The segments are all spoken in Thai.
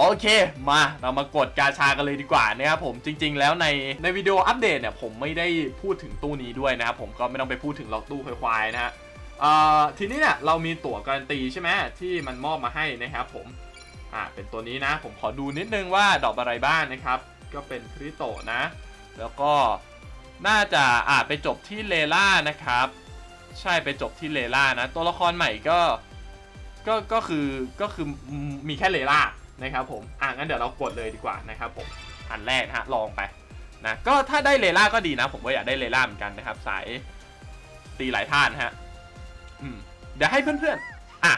โอเคมาเรามากดกาชากันเลยดีกว่านะครับผมจริง ๆ แล้วในในวิดีโออัปเดตเนี่ยผมไม่ได้พูดถึงตู้นี้ด้วยนะครับผมก็ไม่ต้องไปพูดถึงหรอกตู้ควายๆนะฮะทีนี้เนี่ยเรามีตั๋วการันตีใช่ไหมที่มันมอบมาให้นะครับผมอ่าเป็นตัวนี้นะ ผมขอดูนิดนึงว่าดอกอะไรบ้างนะครับ ก็เป็นคริโตนะ แล้วก็น่าจะอ่าไปจบที่เลล่านะครับ ใช่ไปจบที่เลล่านะ ตัวละครใหม่ก็ก็ก็คือก็คือมีแค่เลล่า นะครับผมอะงั้นเดี๋ยวเรากดเลยดีกว่านะครับผมอันแรกนะฮะลองไปนะก็ถ้าได้เลล่าก็ดีนะ ผมก็อยากได้เลล่าเหมือนกันนะครับ สายตีหลายท่านฮะอืมเดี๋ยวให้เพื่อนๆอะ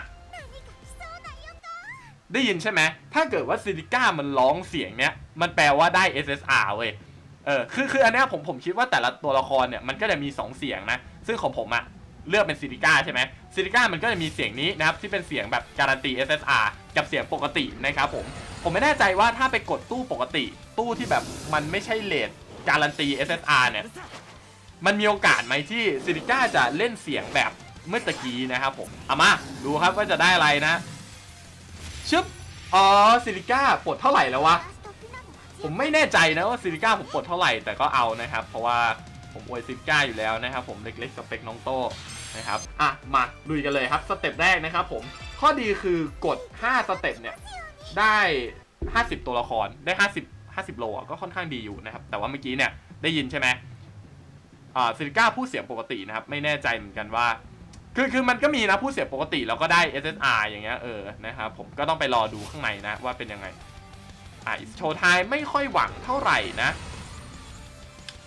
ได้ยินใช่ไหมถ้าเกิดว่าซิลิก้ามันร้องเสียงเนี้ยมันแปลว่าได้ SSR เว้ยเออคือคืออันเนี้ยผมผมคิดว่าแต่ละตัวละครเนี่ยมันก็จะมี 2 เสียงนะ ซึ่งของผมอะ เลือกเป็นซิลิก้าใช่ไหมซิลิก้ามันก็จะมีเสียงนี้นะครับที่เป็นเสียงแบบการันตี SSR กับเสียงปกตินะครับผมผมไม่แน่ใจว่าถ้าไปกดตู้ปกติ ตู้ที่แบบมันไม่ใช่เลทการันตี SSR เนี่ยมันมีโอกาสไหมที่ซิลิก้าจะเล่นเสียงแบบเมื่อตะกี้นะครับผมเอามาดูครับว่าจะได้อะไรนะชึบอ๋อซิลิก้าปลดเท่าไหร่แล้ววะผมไม่แน่ใจนะว่าซิลิก้าผมปลดเท่าไหร่แต่ก็เอานะครับ เพราะว่า ผมอวยซิลก้าอยู่แล้วนะครับผมเล็กๆสเปคน้องโตนะครับอะมาลุยกันเลยครับสเต็ปแรกนะครับผมข้อดีคือกด 5 สเต็ปเนี่ยได้ 50 ตัวละครได้ 50 50 โลก็ค่อนข้างดีอยู่นะครับ แต่ว่าเมื่อกี้เนี่ยได้ยินใช่ไหมอ่าซิลิก้าพูดเสียงปกตินะครับ ไม่แน่ใจเหมือนกันว่า คือคือมันก็มีนะพูดเสียงปกติแล้วก็ได้ SSR อย่างเงี้ยเออนะครับผมก็ต้องไปรอดูข้างในนะว่าเป็นยังไงอะโชว์ไทม์ไม่ค่อยหวังเท่าไหร่นะ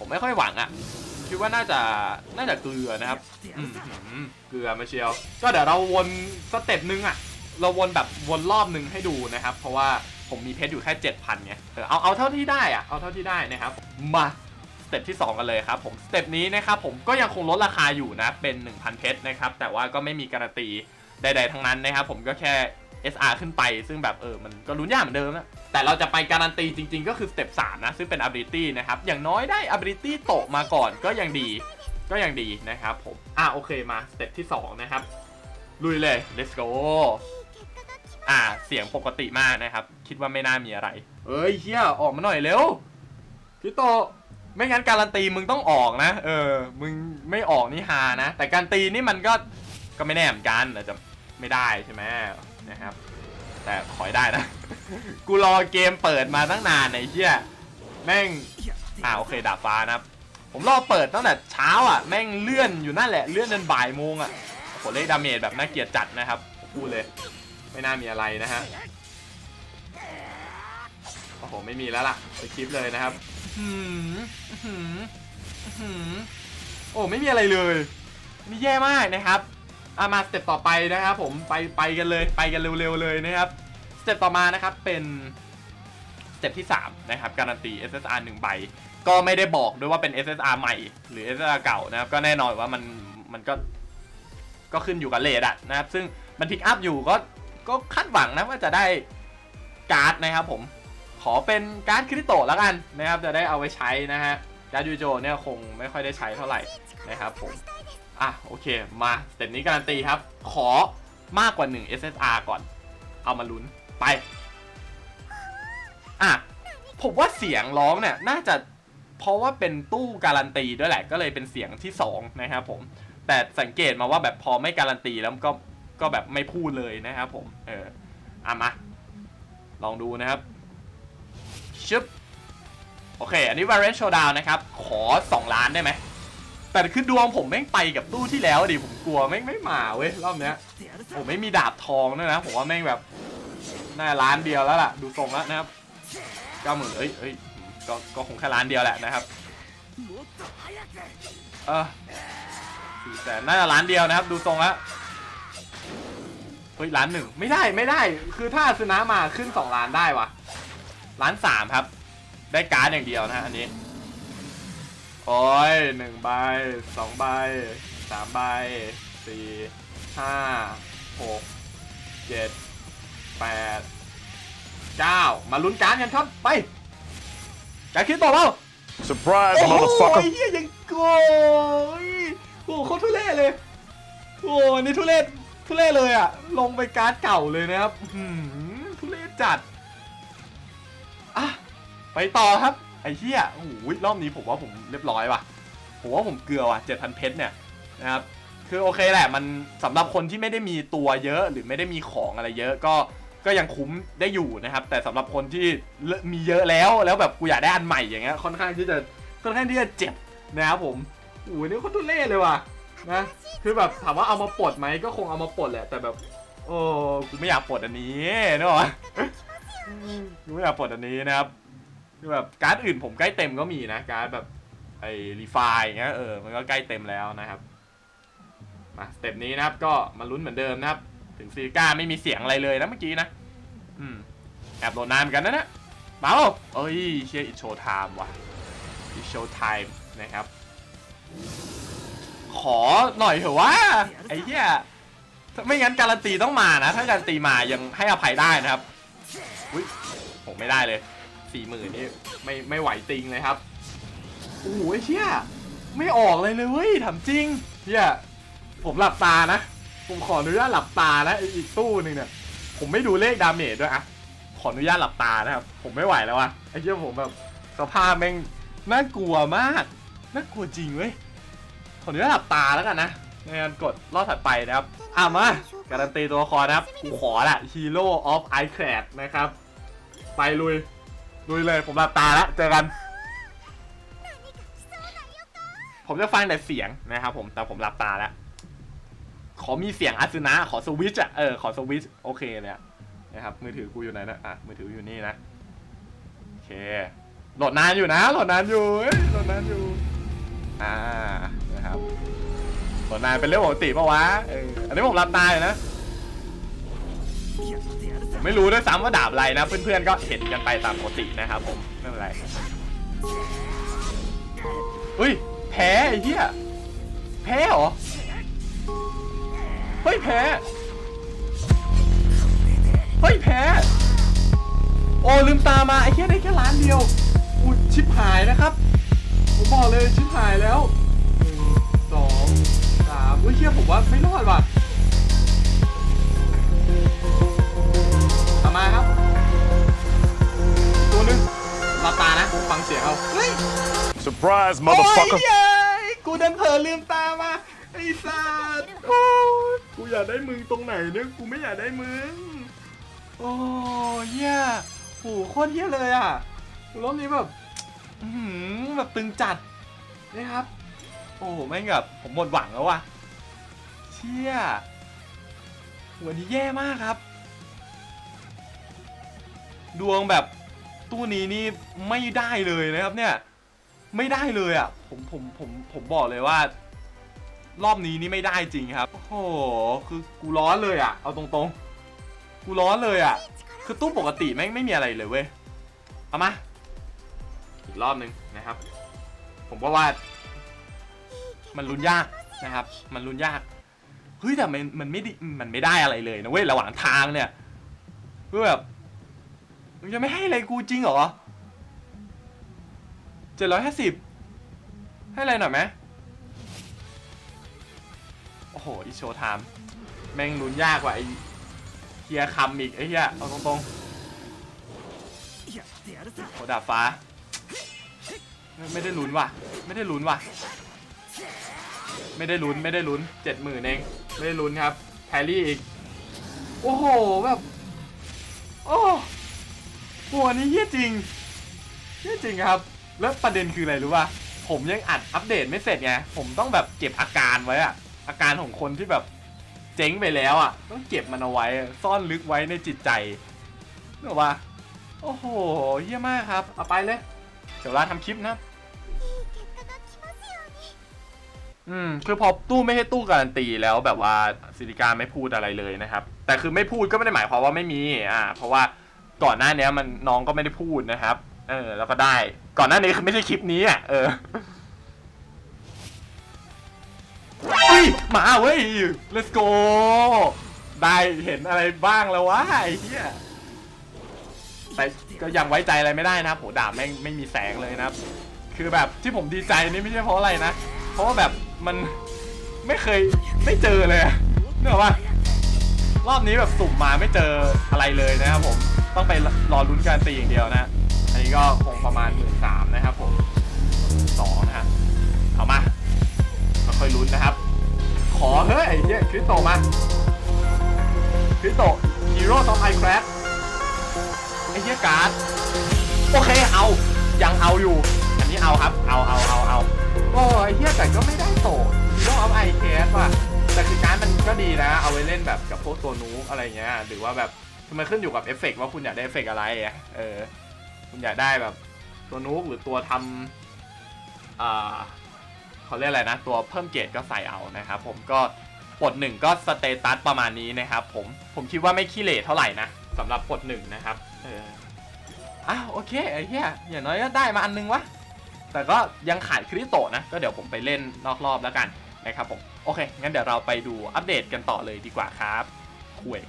ผมไม่ค่อยหวังอะ่ะคิดว่าน่าจะน่าจะเกลือนะครับอืมหืมเกลือมาเชียว ก็เดี๋ยวเราวนสเต็ปนึงอะ่ะเราวนแบบวนรอบนึงให้ดูนะครับ เพราะว่าผมมีเพชรอยู่แค่7,000ไงเออเอาเอาเท่าที่ได้อะ่ะเอาเท่าที่ได้นะครับ มาสเต็ปที่ 2 กันเลยครับผมสเต็ปนี้นะครับผมก็ยังคงลดราคาอยู่นะเป็น 1,000 เพชรนะครับแต่ว่าก็ไม่มีการันตีใดๆทั้งนั้นนะครับผมก็แค่ SR ขึ้นไป ซึ่งแบบเออมันก็ลุ้นยากเหมือนเดิมนะแต่เราจะไปการันตีจริง ๆ ก็คือสเต็ป3นะ ซึ่งเป็น ability นะครับ อย่างน้อยได้ ability โตมาก่อนก็ยังดี ก็ยังดีนะครับผม อะโอเคมาสเต็ปที่ 2 นะครับ ลุยเลย let's go อ่าเสียงปกติมากนะครับ คิดว่าไม่น่ามีอะไร เอ้ยเฮียออกมาหน่อยเร็วพี่โตไม่งั้นการันตีมึงต้องออกนะ เออ มึงไม่ออกนี่ฮานะ แต่การันตีนี่มันก็ก็ไม่แน่เหมือนกันอาจจะไม่ได้ใช่ไหม นะครับ แต่ขอให้ได้นะ กูรอเกมเปิดมาตั้งนานไอ้เหี้ยแม่งอ่าโอเคดาบฟ้านะครับ ผมรอเปิดตั้งแต่เช้าอะแม่งเลื่อนอยู่นั่นแหละเลื่อนจนบ่ายโมงอะโหเลขดาเมจแบบน่าเกลียดจัดนะครับพูดเลยไม่น่ามีอะไรนะฮะโอ้โหไม่มีแล้วล่ะไปคลิปเลยนะครับหืมหืมหืมโอ้ไม่มีอะไรเลยนี่แย่มากนะครับ อามาสเต็ปต่อไปนะครับผมไปไปกันเลยไปกันเร็วๆเลยนะครับสเต็ปต่อมานะครับเป็นสเต็ปที่ 3 นะครับ การันตี SSR 1 ใบ ก็ไม่ได้บอกด้วยว่าเป็น SSR ใหม่ หรือ SSR เก่านะครับ ก็แน่นอนว่ามันมันก็ก็ขึ้นอยู่กับเลดอะนะครับ ซึ่งมันพิกอัพอยู่ก็ก็คาดหวังนะว่าจะได้การ์ดนะครับผมขอเป็นการ์ดคริโตแล้วกันนะครับ จะได้เอาไว้ใช้นะฮะการ์ดยูโจเนี่ยคงไม่ค่อยได้ใช้เท่าไหร่นะครับผม อะโอเคมาสเต็ปนี้การันตีครับ ขอมากกว่า 1 SSR ก่อน เอามาลุ้นไป อะ ผมว่าเสียงร้องเนี่ยน่าจะเพราะว่าเป็นตู้การันตีด้วยแหละ ก็เลยเป็นเสียงที่ 2 นะครับผม แต่สังเกตมาว่าแบบพอไม่การันตีแล้วก็ก็แบบไม่พูดเลยนะครับผม เอออะมา ลองดูนะครับชึบโอเค อันนี้ Variant Showdown นะครับ ขอ 2 ล้านได้ไหม แต่คือดวงผมแม่งไปกับตู้ที่แล้วดิผมกลัวแม่งไม่มาเว้ยรอบเนี้ยผมไม่มีดาบทองด้วยนะผมว่าแม่งแบบน่าล้านเดียวแล้วล่ะ ดูทรงแล้วนะครับเก้าหมื่นเอ้ยเอ้ยก็ก็คงแค่ล้านเดียวแหละนะครับเออสี่แสนน่าจะล้านเดียวนะครับ ดูทรงแล้วเฮ้ยล้านหนึ่งไม่ได้ไม่ได้ คือถ้าซึนะมาขึ้นสองล้านได้วะล้านสามครับ ได้การ์ดอย่างเดียวนะฮะอันนี้ โอ้ยหนึ่งใบสองใบสามใบสี่ห้าหกเจ็ดแปดเก้ามาลุ้นการดกันครับ ไปการดคิดต่อเปล่า Surprise, โอ้โห motherfucker. เฮียยังโกยโอ้โหเขาทุเล่เลย โอ้อันนี่ทุเล่ทุเล่เลยอะลงไปการ์ดเก่าเลยนะครับอื้อหือทุเล่จัดไปต่อครับ ไอ้เหี้ยโอ้โหรอบนี้ผมว่าผมเรียบร้อยว่ะ ผมว่าผมเกลือว่ะ 7,000 เพชรเนี่ยนะครับ คือโอเคแหละมันสำหรับคนที่ไม่ได้มีตัวเยอะหรือไม่ได้มีของอะไรเยอะก็ก็ยังคุ้มได้อยู่นะครับ แต่สำหรับคนที่มีเยอะแล้วแล้วแบบกูอยากได้อันใหม่อย่างเงี้ยค่อนข้างที่จะค่อนข้างที่จะเจ็บนะครับผมโอ้โหนี่โคตรทุเล่เลยว่ะนะคือแบบถามว่าเอามาปลดไหมก็คงเอามาปลดแหละแต่แบบ โอ้กูไม่อยากปลดอันนี้เนกอะกูไม่อยากปลดอันนี้นะครับ คือแบบการ์ดอื่นผมใกล้เต็มก็มีนะการ์ดแบบไอ้รีไฟอย่างเงี้ยเออมันก็ใกล้เต็มแล้วนะครับมาสเต็ปนี้นะครับก็มาลุ้นเหมือนเดิมนะครับ ถึงซีก้าไม่มีเสียงอะไรเลยนะเมื่อกี้นะอืมแอบโหลดนานเหมือนกันนะเนี่ยมาเปล่าเอ้ยเชียร์อิโชไทม์ว่ะอิโชไทม์นะครับ ขอหน่อยเถอะว่าไอ้เหี้ยถ้าไม่งั้นการันตีต้องมานะ ถ้าการันตีมายังให้อภัยได้นะครับอุ้ยผมไม่ได้เลย สี่หมื่นนี่ไม่ไม่ไหวติงเลยครับโอ้โหไอ้เชี่ยไม่ออกเลยเลยเว้ยถามจริงเฮียผมหลับตานะ ผมขออนุญาตหลับตานะอ้อีกตู้หนึ่งเนี่ยผมไม่ดูเลขดาเมจด้วยอะขออนุญาตหลับตานะครับ ผมไม่ไหวแล้วอะไอ้เชี่ยผมแบบสภาพแม่งน่ากลัวมากน่ากลัวจริงเว้ยขออนุญาตหลับตาแล้วกันนะในการกดรอบถัดไปนะครับอะมาการันตีตัวละครนะครับ กูขอละ Hero of i c r a d นะครับ ไปลุย ลุยเลยผมหลับตาแล้วเจอกัน ผมจะฟังแต่เสียงนะครับผมแต่ผมหลับตาแล้ว ขอมีเสียงอาซึนะขอสวิตช์อะเออขอสวิตช์โอเคเลยนะครับมือถือกูอยู่ไหนนะอะมือถืออยู่นี่นะโอเคโหลดนานอยู่นะโหลดนานอยู่โหลดนานอยู่อ่านะครับโหลดนานเป็นเรื่องปกติปะวะเอออันนี้ผมรับตาอยู่นะ ไม่รู้ด้วยซ้ำว่าดาบอะไรนะ เพื่อนๆก็เห็นกันไปตามปกตินะครับผมไม่เป็นไรอุ้ยแพ้ไอ้เหี้ยแพ้เหรอเฮ้ยแพ้เฮ้ยแพ้โอ้ลืมตามาไอ้เหี้ยได้แค่ล้านเดียวอุยชิบหายนะครับผมบอกเลยชิบหายแล้วหนึ่งสองสามอุ้ยเชี่ยผมว่าไม่รอดว่ะ Surprise, โอ้ย motherfucker. เย้ยกูดันเผลอลืมตามาไอ้สัสโอ้ยกูอยากได้มึงตรงไหนเนี่ยกูไม่อยากได้มึงโอ้เหี้ยโหโคตรเหี้ยเลยอะรอบนี้แบบอื้อหือแบบตึงจัดนะครับ โอ้โหแม่งแบบผมหมดหวังแล้วว่ะเชี่ยวันนี้แย่มากครับ ดวงแบบตู้นี้นี่ไม่ได้เลยนะครับเนี่ย ไม่ได้เลยอะ ผมผมผมผมบอกเลยว่า รอบนี้นี่ไม่ได้จริงครับ โอ้โห คือกูร้อนเลยอะ เอาตรงๆ กูร้อนเลยอะ คือตู้ปกติแม่งไม่มีอะไรเลยเว้ย เอามา อีกรอบหนึ่งนะครับ ผมก็ว่า มันลุ้นยากนะครับ มันลุ้นยาก เฮ้ยแต่มันมันไม่ไดีมันไม่ได้อะไรเลยนะเว้ยระหว่างทางเนี่ยเพื่อแบบมึงจะไม่ให้อะไรกูจริงเหรอ เจ็ดร้อยห้าสิบให้อะไรหน่อยไหมโอ้โหอีโชว์ไทม์แม่งลุ้นยากกว่าไอ้เฮียคำอีกไอ้เฮียเอาตรงๆโหดาบฟ้า ไม่ได้ลุ้นว่ะ ไม่ได้ลุ้นว่ะ ไม่ได้ลุ้นไม่ได้ลุ้นเจ็ดหมื่นเอง ไม่ได้ลุ้นครับแฮร์รี่อีก โอ้โหแบบโอ้โหอันนี้เฮี้ยจริงเฮี้ยจริงครับ แล้วประเด็นคืออะไรรู้ป่ะผมยังอัดอัปเดตไม่เสร็จไงผมต้องแบบเก็บอาการไว้อะอาการของคนที่แบบเจ๊งไปแล้วอะต้องเก็บมันเอาไว้ซ่อนลึกไว้ในจิตใจนึกออกปะโอ้โหเฮี้ยมากครับเอาไปเลยเดี๋ยวลาทำคลิปนะอืมคือพอตู้ไม่ให้ตู้การันตีแล้วแบบว่าซิลิกาไม่พูดอะไรเลยนะครับ แต่คือไม่พูดก็ไม่ได้หมายความว่าไม่มีอ่าเพราะว่าก่อนหน้านี้มันน้องก็ไม่ได้พูดนะครับ เออ แล้วก็ได้ ก่อนหน้านี้คือไม่ใช่คลิปนี้อะ เออมาเว้ย let's go ได้เห็นอะไรบ้างแล้ววะไอ้เหี้ยแต่ก็ยังไว้ใจอะไรไม่ได้นะโหดาบแม่งไม่มีแสงเลยนะครับคือแบบที่ผมดีใจนี่ไม่ใช่เพราะอะไรนะ เพราะว่าแบบมันไม่เคยไม่เจอเลยเนอะว่ารอบนี้แบบสุ่มมาไม่เจออะไรเลยนะครับผม ต้องไปรอลุ้นการตีอย่างเดียวนะ ก็ก็คงประมาณหมื่นสามนะครับผมสองนะฮะเอามาค่อยๆลุ้นนะครับ ขอเฮ้ยไอ้เหี้ยคริสโตมาคริสโตฮีโร่ซอฟไอแครสไอ้เหี้ยการ์ดโอเคเอายังเอาอยู่ อันนี้เอาครับ เอาเอาเอาเอาโอ้ไอ้เหี้ยแต่ก็ไม่ได้โตฮีโร่ออฟไอแคสว่ะแต่คือการ์ดมันก็ดีนะ เอาไว้เล่นแบบกับพวกตัวนูกอะไรเงี้ยหรือว่าแบบคือมันขึ้นอยู่กับเอฟเฟกต์ว่าคุณอยากได้เอฟเฟกต์อะไรอะเออ คุณอยากได้แบบตัวนูกหรือตัวทำอ่าเขาเรียกอะไรนะ ตัวเพิ่มเกรดก็ใส่เอานะครับผมก็ปลดหนึ่งก็สเตตัสประมาณนี้นะครับผมผมคิดว่าไม่ขี้เหร่เท่าไหร่นะสำหรับปลดหนึ่งนะครับเอออ้าวโอเคไอ้เหี้ยอย่างน้อยก็ได้มาอันนึงวะแต่ก็ยังขาดคริโตะนะ ก็เดี๋ยวผมไปเล่นนอกรอบแล้วกันนะครับผม โอเค งั้นเดี๋ยวเราไปดูอัปเดตกันต่อเลยดีกว่าครับคุย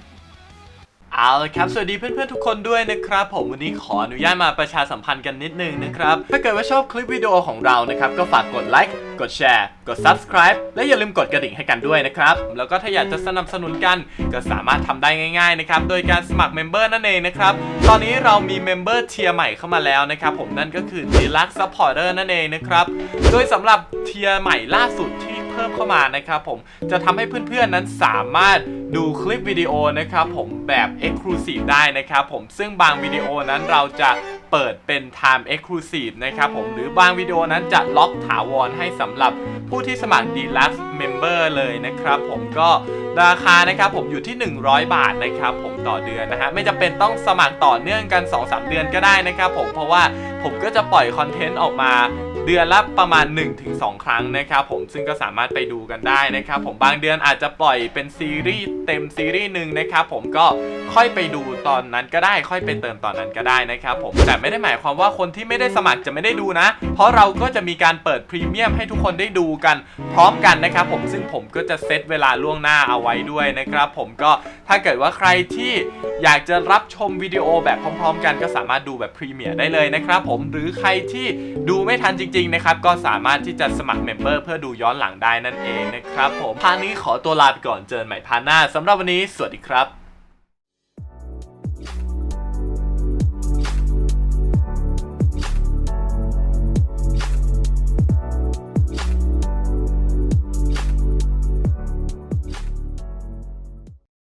เอาละครับ สวัสดีเพื่อนๆทุกคนด้วยนะครับ ผมวันนี้ขออนุญาตมาประชาสัมพันธ์กันนิดนึงนะครับ ถ้าเกิดว่าชอบคลิปวิดีโอของเรานะครับ ก็ฝากกดไลค์กดแชร์ กด Subscribe และอย่าลืมกดกระดิ่งให้กันด้วยนะครับ แล้วก็ถ้าอยากจะสนับสนุนกันก็สามารถทำได้ง่ายๆนะครับ โดยการสมัครเมมเบอร์นั่นเองนะครับ ตอนนี้เรามีเมมเบอร์เทียร์ใหม่เข้ามาแล้วนะครับ ผมนั่นก็คือ Deluxe Supporter นั่นเองนะครับ โดยสำหรับเทียร์ใหม่ล่าสุดที่ เพิ่มเข้ามานะครับผมจะทำให้เพื่อนๆนั้นสามารถดูคลิปวิดีโอนะครับผมแบบ Exclusive ได้นะครับผมซึ่งบางวิดีโอนั้นเราจะเปิดเป็น Time Exclusive นะครับผมหรือบางวิดีโอนั้นจะล็อกถาวรให้สำหรับ ผู้ที่สมัคร Deluxe Member เลยนะครับ ผมก็ราคานะครับผมอยู่ที่ 100 บาทนะครับผมต่อเดือนนะฮะไม่จำเป็นต้องสมัครต่อเนื่องกัน 2-3 เดือนก็ได้นะครับผมเพราะว่าผมก็จะปล่อยคอนเทนต์ออกมาเดือนละประมาณ 1-2 ครั้งนะครับผมซึ่งก็สามารถไปดูกันได้นะครับผมบางเดือนอาจจะปล่อยเป็นซีรีส์เต็มซีรีส์หนึ่งนะครับผมก็ ค่อยไปดูตอนนั้นก็ได้ ค่อยไปเติมตอนนั้นก็ได้นะครับผมแต่ไม่ได้หมายความว่าคนที่ไม่ได้สมัครจะไม่ได้ดูนะ เพราะเราก็จะมีการเปิดพรีเมียมให้ทุกคนได้ดูกัน พร้อมกันนะครับผมซึ่งผมก็จะเซตเวลาล่วงหน้าเอาไว้ด้วยนะครับผมก็ถ้าเกิดว่าใครที่อยากจะรับชมวิดีโอแบบพร้อม ๆ กันก็สามารถดูแบบพรีเมียร์ได้เลยนะครับผมหรือใครที่ดูไม่ทันจริง ๆ นะครับ ก็สามารถที่จะสมัครเมมเบอร์เพื่อดูย้อนหลังได้นั่นเองนะครับผมพานี้ขอตัวลาไปก่อนเจอกันใหม่พาหน้าสำหรับวันนี้ สวัสดีครับ